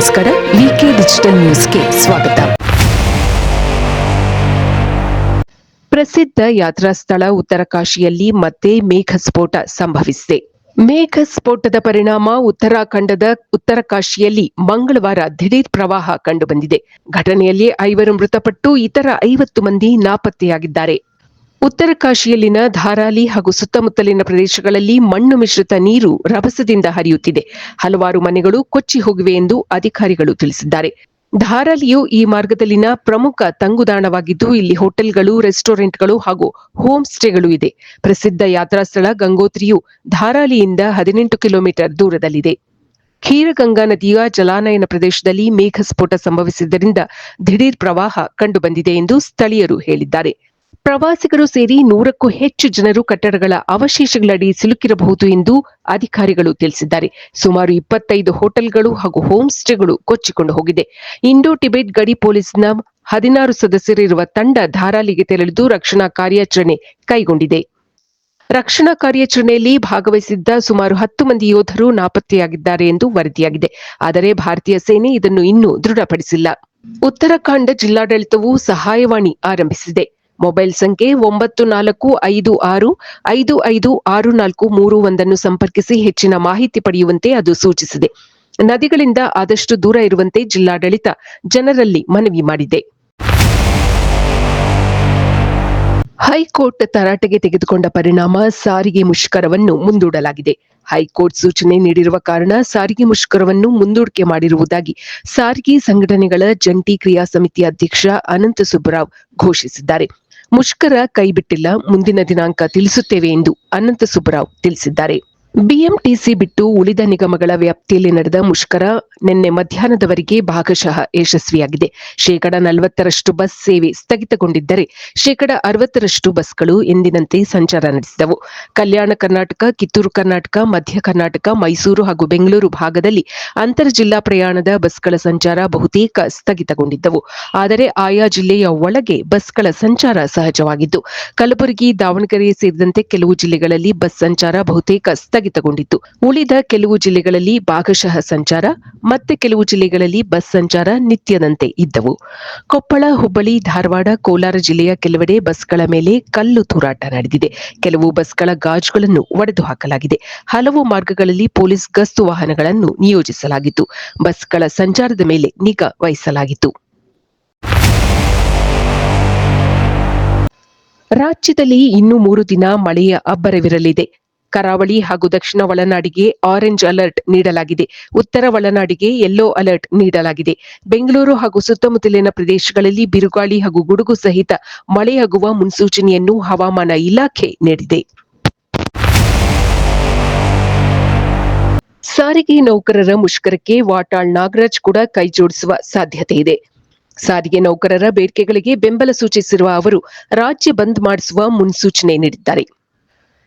ನಮಸ್ಕಾರ ವಿಕೆ ಡಿಜಿಟಲ್ ನ್ಯೂಸ್ಗೆ ಸ್ವಾಗತ. ಪ್ರಸಿದ್ಧ ಯಾತ್ರಾ ಸ್ಥಳ ಉತ್ತರಕಾಶಿಯಲ್ಲಿ ಮತ್ತೆ ಮೇಘಸ್ಫೋಟ ಸಂಭವಿಸಿದೆ. ಮೇಘ ಸ್ಫೋಟದ ಪರಿಣಾಮ ಉತ್ತರಾಖಂಡದ ಉತ್ತರಕಾಶಿಯಲ್ಲಿ ಮಂಗಳವಾರ ದಿಢೀರ್ ಪ್ರವಾಹ ಕಂಡುಬಂದಿದೆ. ಘಟನೆಯಲ್ಲಿ ಐವರು ಮೃತಪಟ್ಟು ಇತರ ಐವತ್ತು ಮಂದಿ ನಾಪತ್ತೆಯಾಗಿದ್ದಾರೆ. ಉತ್ತರಕಾಶಿಯಲ್ಲಿನ ಧಾರಾಲಿ ಹಾಗೂ ಸುತ್ತಮುತ್ತಲಿನ ಪ್ರದೇಶಗಳಲ್ಲಿ ಮಣ್ಣು ಮಿಶ್ರಿತ ನೀರು ರಭಸದಿಂದ ಹರಿಯುತ್ತಿದೆ. ಹಲವಾರು ಮನೆಗಳು ಕೊಚ್ಚಿ ಹೋಗಿವೆ ಎಂದು ಅಧಿಕಾರಿಗಳು ತಿಳಿಸಿದ್ದಾರೆ. ಧಾರಾಲಿಯು ಈ ಮಾರ್ಗದಲ್ಲಿನ ಪ್ರಮುಖ ತಂಗುದಾಣವಾಗಿದ್ದು, ಇಲ್ಲಿ ಹೋಟೆಲ್ಗಳು, ರೆಸ್ಟೋರೆಂಟ್ಗಳು ಹಾಗೂ ಹೋಮ್ ಸ್ಟೇಗಳು ಇದೆ. ಪ್ರಸಿದ್ಧ ಯಾತ್ರಾ ಸ್ಥಳ ಗಂಗೋತ್ರಿಯು ಧಾರಾಲಿಯಿಂದ ಹದಿನೆಂಟು ಕಿಲೋಮೀಟರ್ ದೂರದಲ್ಲಿದೆ. ಖೀರಗಂಗಾ ನದಿಯ ಜಲಾನಯನ ಪ್ರದೇಶದಲ್ಲಿ ಮೇಘಸ್ಫೋಟ ಸಂಭವಿಸಿದ್ದರಿಂದ ದಿಢೀರ್ ಪ್ರವಾಹ ಕಂಡುಬಂದಿದೆ ಎಂದು ಸ್ಥಳೀಯರು ಹೇಳಿದ್ದಾರೆ. ಪ್ರವಾಸಿಗರು ಸೇರಿ ನೂರಕ್ಕೂ ಹೆಚ್ಚು ಜನರು ಕಟ್ಟಡಗಳ ಅವಶೇಷಗಳಡಿ ಸಿಲುಕಿರಬಹುದು ಎಂದು ಅಧಿಕಾರಿಗಳು ತಿಳಿಸಿದ್ದಾರೆ. ಸುಮಾರು ಇಪ್ಪತ್ತೈದು ಹೋಟೆಲ್ಗಳು ಹಾಗೂ ಹೋಮ್ ಸ್ಟೇಗಳು ಕೊಚ್ಚಿಕೊಂಡು ಹೋಗಿದೆ. ಇಂಡೋ ಟಿಬೆಟ್ ಗಡಿ ಪೊಲೀಸ್ನ ಹದಿನಾರು ಸದಸ್ಯರಿರುವ ತಂಡ ಧಾರಾಲಿಗೆ ತೆರಳಿದು ರಕ್ಷಣಾ ಕಾರ್ಯಾಚರಣೆ ಕೈಗೊಂಡಿದೆ. ರಕ್ಷಣಾ ಕಾರ್ಯಾಚರಣೆಯಲ್ಲಿ ಭಾಗವಹಿಸಿದ್ದ ಸುಮಾರು ಹತ್ತು ಮಂದಿ ಯೋಧರು ನಾಪತ್ತೆಯಾಗಿದ್ದಾರೆ ಎಂದು ವರದಿಯಾಗಿದೆ. ಆದರೆ ಭಾರತೀಯ ಸೇನೆ ಇದನ್ನು ಇನ್ನೂ ದೃಢಪಡಿಸಿಲ್ಲ. ಉತ್ತರಾಖಂಡ ಜಿಲ್ಲಾಡಳಿತವು ಸಹಾಯವಾಣಿ ಆರಂಭಿಸಿದೆ. ಮೊಬೈಲ್ ಸಂಖ್ಯೆ ಒಂಬತ್ತು ನಾಲ್ಕು ಐದು ಆರು ಐದು ಐದು ಆರು ನಾಲ್ಕು ಮೂರು ಒಂದನ್ನು ಸಂಪರ್ಕಿಸಿ ಹೆಚ್ಚಿನ ಮಾಹಿತಿ ಪಡೆಯುವಂತೆ ಅದು ಸೂಚಿಸಿದೆ. ನದಿಗಳಿಂದ ಆದಷ್ಟು ದೂರ ಇರುವಂತೆ ಜಿಲ್ಲಾಡಳಿತ ಜನರಲ್ಲಿ ಮನವಿ ಮಾಡಿದೆ. ಹೈಕೋರ್ಟ್ ತರಾಟೆಗೆ ತೆಗೆದುಕೊಂಡ ಪರಿಣಾಮ ಸಾರಿಗೆ ಮುಷ್ಕರವನ್ನು ಮುಂದೂಡಲಾಗಿದೆ. ಹೈಕೋರ್ಟ್ ಸೂಚನೆ ನೀಡಿರುವ ಕಾರಣ ಸಾರಿಗೆ ಮುಷ್ಕರವನ್ನು ಮುಂದೂಡಿಕೆ ಮಾಡಿರುವುದಾಗಿ ಸಾರಿಗೆ ಸಂಘಟನೆಗಳ ಜಂಟಿ ಕ್ರಿಯಾ ಸಮಿತಿ ಅಧ್ಯಕ್ಷ ಅನಂತ ಸುಬ್ಬರಾವ್ ಘೋಷಿಸಿದ್ದಾರೆ. ಮುಷ್ಕರ ಕೈಬಿಟ್ಟಿಲ್ಲ ಮುಂದಿನ ದಿನಾಂಕ ತಿಳಿಸುತ್ತೇವೆ ಎಂದು ಅನಂತ ಸುಬ್ಬರಾವ್ ತಿಳಿಸಿದ್ದಾರೆ. ಬಿಎಂಟಿಸಿ ಬಿಟ್ಟು ಉಳಿದ ನಿಗಮಗಳ ವ್ಯಾಪ್ತಿಯಲ್ಲಿ ನಡೆದ ಮುಷ್ಕರ ನಿನ್ನೆ ಮಧ್ಯಾಹ್ನದವರೆಗೆ ಭಾಗಶಃ ಯಶಸ್ವಿಯಾಗಿದೆ. ಶೇಕಡ ನಲವತ್ತರಷ್ಟು ಬಸ್ ಸೇವೆ ಸ್ಥಗಿತಗೊಂಡಿದ್ದರೆ ಶೇಕಡ ಅರವತ್ತರಷ್ಟು ಬಸ್ಗಳು ಎಂದಿನಂತೆ ಸಂಚಾರ ನಡೆಸಿದವು. ಕಲ್ಯಾಣ ಕರ್ನಾಟಕ, ಕಿತ್ತೂರು ಕರ್ನಾಟಕ, ಮಧ್ಯ ಕರ್ನಾಟಕ, ಮೈಸೂರು ಹಾಗೂ ಬೆಂಗಳೂರು ಭಾಗದಲ್ಲಿ ಅಂತರ್ ಜಿಲ್ಲಾ ಪ್ರಯಾಣದ ಬಸ್ಗಳ ಸಂಚಾರ ಬಹುತೇಕ ಸ್ಥಗಿತಗೊಂಡಿದ್ದವು. ಆದರೆ ಆಯಾ ಜಿಲ್ಲೆಯ ಒಳಗೆ ಬಸ್ಗಳ ಸಂಚಾರ ಸಹಜವಾಗಿದ್ದು, ಕಲಬುರಗಿ, ದಾವಣಗೆರೆ ಸೇರಿದಂತೆ ಕೆಲವು ಜಿಲ್ಲೆಗಳಲ್ಲಿ ಬಸ್ ಸಂಚಾರ ಬಹುತೇಕ ಸ್ಥಗಿತಗೊಂಡಿತ್ತು ಉಳಿದ ಕೆಲವು ಜಿಲ್ಲೆಗಳಲ್ಲಿ ಭಾಗಶಃ ಸಂಚಾರ, ಮತ್ತೆ ಕೆಲವು ಜಿಲ್ಲೆಗಳಲ್ಲಿ ಬಸ್ ಸಂಚಾರ ನಿತ್ಯದಂತೆ ಇದ್ದವು. ಕೊಪ್ಪಳ, ಹುಬ್ಬಳ್ಳಿ, ಧಾರವಾಡ, ಕೋಲಾರ ಜಿಲ್ಲೆಯ ಕೆಲವೆಡೆ ಬಸ್ಗಳ ಮೇಲೆ ಕಲ್ಲು ತೂರಾಟ ನಡೆದಿದೆ. ಕೆಲವು ಬಸ್ಗಳ ಗಾಜುಗಳನ್ನು ಒಡೆದು ಹಾಕಲಾಗಿದೆ. ಹಲವು ಮಾರ್ಗಗಳಲ್ಲಿ ಪೊಲೀಸ್ ಗಸ್ತು ವಾಹನಗಳನ್ನು ನಿಯೋಜಿಸಲಾಗಿತ್ತು. ಬಸ್ಗಳ ಸಂಚಾರದ ಮೇಲೆ ನಿಗಾ ವಹಿಸಲಾಗಿತ್ತು. ರಾಜ್ಯದಲ್ಲಿ ಇನ್ನು ಮೂರು ದಿನ ಮಳೆಯ ಅಬ್ಬರವಿರಲಿದೆ. ಕರಾವಳಿ ಹಾಗೂ ದಕ್ಷಿಣ ಒಳನಾಡಿಗೆ ಆರೆಂಜ್ ಅಲರ್ಟ್ ನೀಡಲಾಗಿದೆ. ಉತ್ತರ ಒಳನಾಡಿಗೆ ಯೆಲ್ಲೋ ಅಲರ್ಟ್ ನೀಡಲಾಗಿದೆ. ಬೆಂಗಳೂರು ಹಾಗೂ ಸುತ್ತಮುತ್ತಲಿನ ಪ್ರದೇಶಗಳಲ್ಲಿ ಬಿರುಗಾಳಿ ಹಾಗೂ ಗುಡುಗು ಸಹಿತ ಮಳೆಯಾಗುವ ಮುನ್ಸೂಚನೆಯನ್ನು ಹವಾಮಾನ ಇಲಾಖೆ ನೀಡಿದೆ. ಸಾರಿಗೆ ನೌಕರರ ಮುಷ್ಕರಕ್ಕೆ ವಾಟಾಳ್ ನಾಗರಾಜ್ ಕೂಡ ಕೈಜೋಡಿಸುವ ಸಾಧ್ಯತೆ ಇದೆ. ಸಾರಿಗೆ ನೌಕರರ ಬೇಡಿಕೆಗಳಿಗೆ ಬೆಂಬಲ ಸೂಚಿಸಿರುವ ಅವರು, ರಾಜ್ಯ ಬಂದ್ ಮಾಡಿಸುವ ಮುನ್ಸೂಚನೆ ನೀಡಿದ್ದಾರೆ.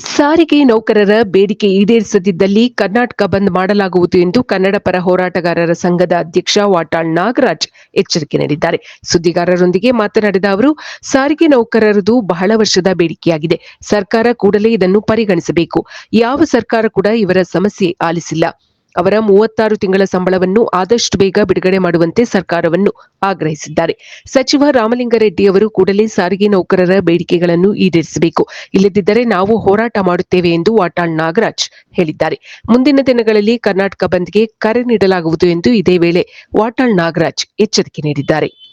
ಸಾರಿಗೆ ನೌಕರರ ಬೇಡಿಕೆ ಈಡೇರಿಸದಿದ್ದಲ್ಲಿ ಕರ್ನಾಟಕ ಬಂದ್ ಮಾಡಲಾಗುವುದು ಎಂದು ಕನ್ನಡ ಪರ ಹೋರಾಟಗಾರರ ಸಂಘದ ಅಧ್ಯಕ್ಷ ವಾಟಾಳ್ ನಾಗರಾಜ್ ಎಚ್ಚರಿಕೆ ನೀಡಿದ್ದಾರೆ. ಸುದ್ದಿಗಾರರೊಂದಿಗೆ ಮಾತನಾಡಿದ ಅವರು, ಸಾರಿಗೆ ನೌಕರರದು ಬಹಳ ವರ್ಷದ ಬೇಡಿಕೆಯಾಗಿದೆ. ಸರ್ಕಾರ ಕೂಡಲೇ ಇದನ್ನು ಪರಿಗಣಿಸಬೇಕು. ಯಾವ ಸರ್ಕಾರ ಕೂಡ ಇವರ ಸಮಸ್ಯೆ ಆಲಿಸಿಲ್ಲ. ಅವರ ಮೂವತ್ತಾರು ತಿಂಗಳ ಸಂಬಳವನ್ನು ಆದಷ್ಟು ಬೇಗ ಬಿಡುಗಡೆ ಮಾಡುವಂತೆ ಸರ್ಕಾರವನ್ನು ಆಗ್ರಹಿಸಿದ್ದಾರೆ. ಸಚಿವ ರಾಮಲಿಂಗಾರೆಡ್ಡಿ ಅವರು ಕೂಡಲೇ ಸಾರಿಗೆ ನೌಕರರ ಬೇಡಿಕೆಗಳನ್ನು ಈಡೇರಿಸಬೇಕು. ಇಲ್ಲದಿದ್ದರೆ ನಾವು ಹೋರಾಟ ಮಾಡುತ್ತೇವೆ ಎಂದು ವಾಟಾಳ್ ನಾಗರಾಜ್ ಹೇಳಿದ್ದಾರೆ. ಮುಂದಿನ ದಿನಗಳಲ್ಲಿ ಕರ್ನಾಟಕ ಬಂದ್ಗೆ ಕರೆ ನೀಡಲಾಗುವುದು ಎಂದು ಇದೇ ವೇಳೆ ವಾಟಾಳ್ ನಾಗರಾಜ್ ಎಚ್ಚರಿಕೆ ನೀಡಿದ್ದಾರೆ.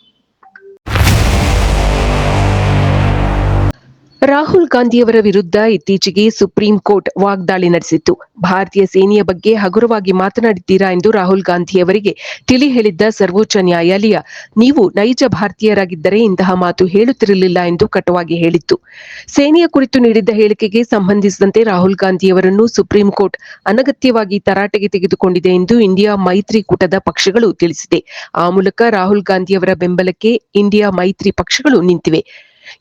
ರಾಹುಲ್ ಗಾಂಧಿಯವರ ವಿರುದ್ಧ ಇತ್ತೀಚೆಗೆ ಸುಪ್ರೀಂ ಕೋರ್ಟ್ ವಾಗ್ದಾಳಿ ನಡೆಸಿತ್ತು. ಭಾರತೀಯ ಸೇನೆಯ ಬಗ್ಗೆ ಹಗುರವಾಗಿ ಮಾತನಾಡಿದ್ದೀರಾ ಎಂದು ರಾಹುಲ್ ಗಾಂಧಿಯವರಿಗೆ ತಿಳಿ ಹೇಳಿದ್ದ ಸರ್ವೋಚ್ಚ ನ್ಯಾಯಾಲಯ, ನೀವು ನೈಜ ಭಾರತೀಯರಾಗಿದ್ದರೆ ಇಂತಹ ಮಾತು ಹೇಳುತ್ತಿರಲಿಲ್ಲ ಎಂದು ಕಟುವಾಗಿ ಹೇಳಿತ್ತು. ಸೇನೆಯ ಕುರಿತು ನೀಡಿದ್ದ ಹೇಳಿಕೆಗೆ ಸಂಬಂಧಿಸಿದಂತೆ ರಾಹುಲ್ ಗಾಂಧಿಯವರನ್ನು ಸುಪ್ರೀಂ ಕೋರ್ಟ್ ಅನಗತ್ಯವಾಗಿ ತರಾಟೆಗೆ ತೆಗೆದುಕೊಂಡಿದೆ ಎಂದು ಇಂಡಿಯಾ ಮೈತ್ರಿಕೂಟದ ಪಕ್ಷಗಳು ತಿಳಿಸಿದೆ. ಆ ಮೂಲಕ ರಾಹುಲ್ ಗಾಂಧಿಯವರ ಬೆಂಬಲಕ್ಕೆ ಇಂಡಿಯಾ ಮೈತ್ರಿ ಪಕ್ಷಗಳು ನಿಂತಿವೆ.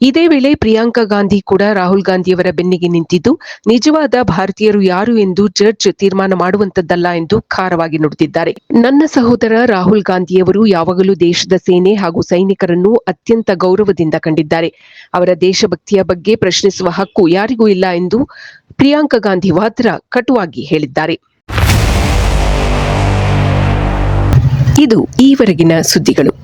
ಇದೇ ವೇಳೆ ಪ್ರಿಯಾಂಕಾ ಗಾಂಧಿ ಕೂಡ ರಾಹುಲ್ ಗಾಂಧಿಯವರ ಬೆನ್ನಿಗೆ ನಿಂತಿದ್ದು, ನಿಜವಾದ ಭಾರತೀಯರು ಯಾರು ಎಂದು ಜಡ್ಜ್ ತೀರ್ಮಾನ ಮಾಡುವಂತದ್ದಲ್ಲ ಎಂದು ಖಾರವಾಗಿ ನುಡಿದಿದ್ದಾರೆ. ನನ್ನ ಸಹೋದರ ರಾಹುಲ್ ಗಾಂಧಿಯವರು ಯಾವಾಗಲೂ ದೇಶದ ಸೇನೆ ಹಾಗೂ ಸೈನಿಕರನ್ನು ಅತ್ಯಂತ ಗೌರವದಿಂದ ಕಂಡಿದ್ದಾರೆ. ಅವರ ದೇಶಭಕ್ತಿಯ ಬಗ್ಗೆ ಪ್ರಶ್ನಿಸುವ ಹಕ್ಕು ಯಾರಿಗೂ ಇಲ್ಲ ಎಂದು ಪ್ರಿಯಾಂಕಾ ಗಾಂಧಿ ವಾದ್ರಾ ಕಟುವಾಗಿ ಹೇಳಿದ್ದಾರೆ. ಇದು ಈವರೆಗಿನ ಸುದ್ದಿಗಳು.